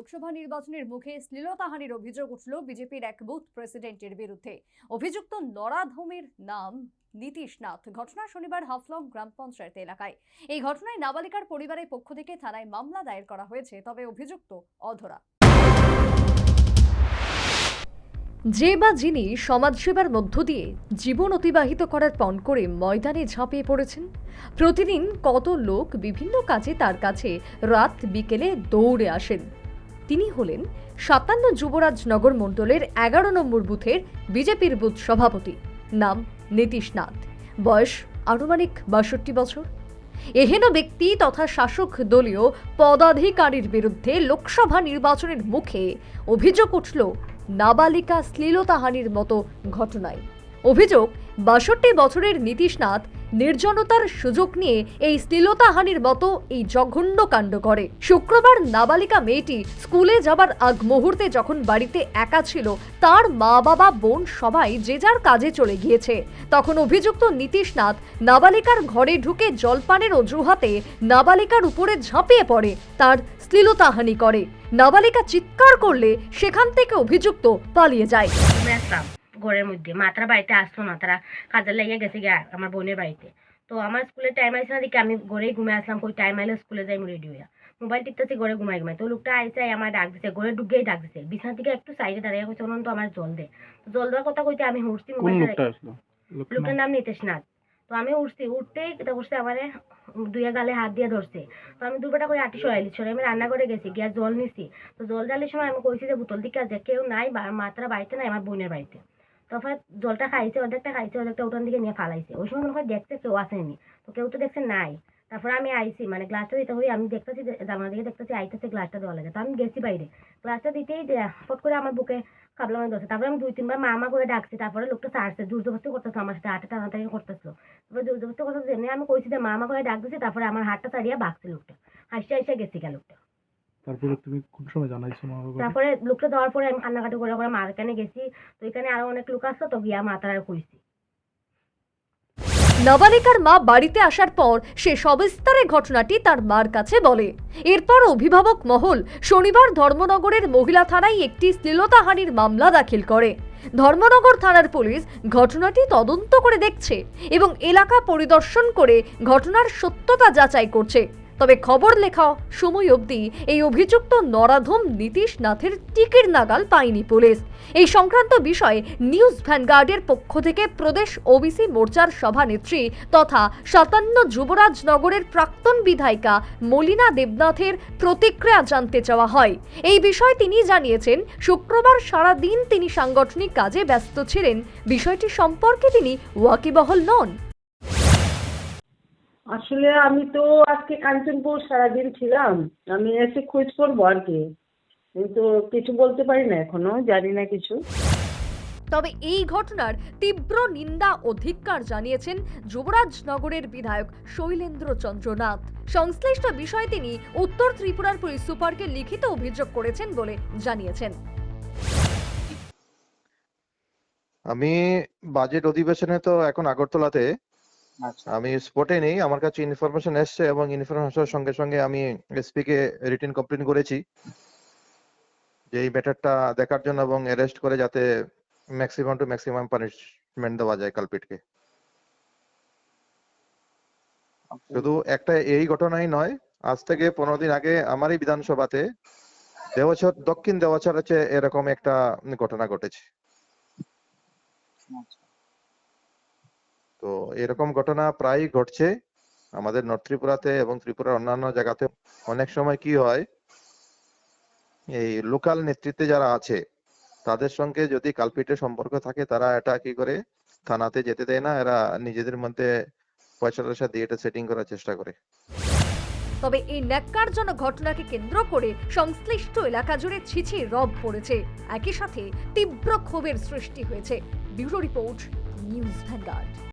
লোকসভা নির্বাচনের মুখে শ্লীলতাহানির অভিযোগ উঠল বিজেপির এক বুথ প্রেসিডেন্টের বিরুদ্ধে। অভিযুক্ত নরাধমের নাম নীতিশ নাথ। ঘটনা শনিবার হাফলং গ্রাম পঞ্চায়েত এলাকায়। এই ঘটনায় নাবালিকার পরিবারের পক্ষ থেকে থানায় মামলা দায়ের করা হয়েছে, তবে অভিযুক্ত অধরা। যে বা যিনি সমাজসেবার মধ্য দিয়ে জীবন অতিবাহিত করার পণ করে ময়দানে ঝাঁপিয়ে পড়েছেন, প্রতিদিন কত লোক বিভিন্ন কাজে তার কাছে রাত বিকেলে দৌড়ে আসেন। তিনি হলেন সাতান্ন যুবরাজ নগর মণ্ডলের এগারো নম্বর বুথের বিজেপির বুথ সভাপতি। নাম নীতিশ নাথ। বয়স আনুমানিক বাষট্টি বছর। এহেন ব্যক্তি তথা শাসক দলীয় পদাধিকারীর বিরুদ্ধে লোকসভা নির্বাচনের মুখে অভিযোগ উঠল নাবালিকা শ্লীলতাহানির মতো ঘটনায়। অভিযোগ, বাষট্টি বছরের নীতিশনাথ নির্জনতার সুযোগ নিয়ে এই শ্লীলতাহানির মতো এই জঘন্য কাণ্ড করে শুক্রবার নাবালিকা মেয়েটি স্কুলে যাবার আগ মুহূর্তে যখন বাড়িতে একা ছিল, তার মা বাবা বোন সবাই যে যার কাজে চলে গিয়েছে। তখন অভিযুক্ত নীতিশনাথ নাবালিকার ঘরে ঢুকে জলপানের অজুহাতে নাবালিকার উপরে ঝাঁপিয়ে পড়ে, তার শ্লীলতাহানি করে। নাবালিকা চিৎকার করলে সেখান থেকে অভিযুক্ত পালিয়ে যায়। ঘরের মধ্যে। মাত্রা বাড়িতে আসতো না তারা কাজে লেগে গেছে গিয়া আমার বোনের বাড়িতে। তো আমার স্কুলে টাইম আইসে না দেখে আমি ঘরেই ঘুমে আসলাম কই টাইম আইলে স্কুলে যাই রেডি হইয়া। মোবাইল টিপতেছি ঘরে ঘুমাই ঘুমাই তো লোকটা আইসে আমার ডাক দিছে ঘরে ঢুকেই ডাক দিছে। বিছানা থেকে একটু সাইডে দাঁড়িয়ে কইছে অনন্ত আমার জল দে। তো জল দেওয়ার কথা কইতে আমি উঠছি কোন মোবাইল লোকটা লোকটার নাম? নীতিশ নাথ। তো আমি উঠছি উঠতেই এটা করছে আমারে দুইয়া গালে হাত দিয়ে ধরছে। তো আমি দুবেটা করে আটি সরাইলি সরাই আমি রান্না করে গেছি গিয়া জল নিছি। তো জল জ্বালির সময় আমি কইছি যে বোতল দিকে আছে কেউ নাই বা মাত্রা বাড়িতে নাই আমার বোনের বাড়িতে। তারপরে জলটা খাইছে, অর্ধেকটা খাইছে, অর্ধেকটা উঠান দিকে নিয়ে ফালাইছে। ওই সময় মনে হয় দেখছে কেউ আসেনি। তো কেউ তো দেখছে নাই। তারপরে আমি আইছি মানে গ্লাসটা দিতে হই, আমি দেখতেছি জানলা দিকে দেখতেছি আইতেছে গ্লাসটা দেওয়া লাগে। তো আমি গেছি বাইরে। গ্লাসটা দিতেই ফট করে আমার বুকে কাবলা মানে ধরছে। তারপরে আমি দুই, তিনবার মা মা করে ডাকছি। তারপরে লোকটা ছাড়ছে, জোর জবস্তি করতেছে আমার সাথে, হাটে টানাটানি করতেছিল। তারপরে জোর জবস্তি করতেছে আমি কইছি যে মা মা করে ডাক দিছি, তারপরে আমার হাতটা ছাড়িয়ে বাগছে লোকটা। হাসি হাসি গেছি গা লোকটা। তারপরে তুমি কোন সময় জানাইছো মা বাবাকে? তারপরে লোকটা দেওয়ার পরে আমি কান্নাকাটি করে করে মার কানে গেছি। তো এখানে আরও অনেক লোক আসতো তো গিয়া মা তারা কইছি। নাবালিকার মা বাড়িতে আসার পর সে সবিস্তারে ঘটনাটি তার মার কাছে বলে। এরপর অভিভাবক মহল শনিবার ধর্মনগরের মহিলা থানায় একটি শ্লীলতাহানির মামলা দাখিল করে। ধর্মনগর থানার পুলিশ ঘটনাটি তদন্ত করে দেখছে এবং এলাকা পরিদর্শন করে ঘটনার সত্যতা যাচাই করছে। তবে খবর লেখা সময় অবধি এই অভিযুক্ত নরাধম নীতিশ নাথের টিকির নাগাল পায়নি পুলিশ। এই সংক্রান্ত বিষয়ে নিউজ ভ্যানগার্ডের পক্ষ থেকে প্রদেশ ওবিসি মোর্চার সভানেত্রী তথা সাতান্ন যুবরাজনগরের প্রাক্তন বিধায়িকা মলিনা দেবনাথের প্রতিক্রিয়া জানতে চাওয়া হয়। এই বিষয়ে তিনি জানিয়েছেন, শুক্রবার সারা দিন তিনি সাংগঠনিক কাজে ব্যস্ত ছিলেন। বিষয়টি সম্পর্কে তিনি ওয়াকিবহল নন। আসলে আমি তো আজকে কাঞ্চনপুর সারাদিন ছিলাম। আমি এসে খোঁজ করব আর কি। কিন্তু কিছু বলতে পারি না এখনও জানি না কিছু। তবে এই ঘটনার তীব্র নিন্দা ও ধিক্কার জানিয়েছেন যুবরাজনগরের বিধায়ক শৈলেন্দ্র চন্দ্রনাথ সংশ্লিষ্ট বিষয়ে তিনি উত্তর ত্রিপুরার পুলিশ সুপারকে লিখিত অভিযোগ করেছেন বলে জানিয়েছেন। আমি বাজেট অধিবেশনে তো এখন আগরতলাতে আমি স্পটে নেই আমার কাছে ইনফরমেশন এসছে এবং ইনফরমেশনের সঙ্গে সঙ্গে আমি এসপি কে রিটেন কমপ্লেন করেছি। যে এই ম্যাটারটা দেখার জন্য এবং অ্যারেস্ট করে যাতে ম্যাক্সিমাম টু ম্যাক্সিমাম পানিশমেন্ট দেওয়া যায় কালপিটকে শুধু একটা এই ঘটনাই নয় আজ থেকে পনেরো দিন আগে আমারই বিধানসভাতে দেওয়াছর দক্ষিণ দেওয়াছর হচ্ছে এরকম একটা ঘটনা ঘটেছে। তো এরকম ঘটনা প্রায়ই ঘটছে আমাদের নর্থ ত্রিপুরাতে এবং ত্রিপুরার অন্যান্য জায়গাতে অনেক সময় কি হয়, এই লোকাল নেতৃত্বে যারা আছে, তাদের সঙ্গে যদি কালপিটের সম্পর্ক থাকে, তারা এটা কি করে, থানাতে যেতে দেয় না, এরা নিজেদের মধ্যে পয়সা টয়সা দিয়ে এটা সেটিং করার চেষ্টা করে। তবে এই ন্যাক্কারজনক ঘটনাকে কেন্দ্র করে সংশ্লিষ্ট এলাকা জুড়ে ছিছি রব পড়েছে। একই সাথে তীব্র ক্ষোভের সৃষ্টি হয়েছে। Bureau report, news Vanguard.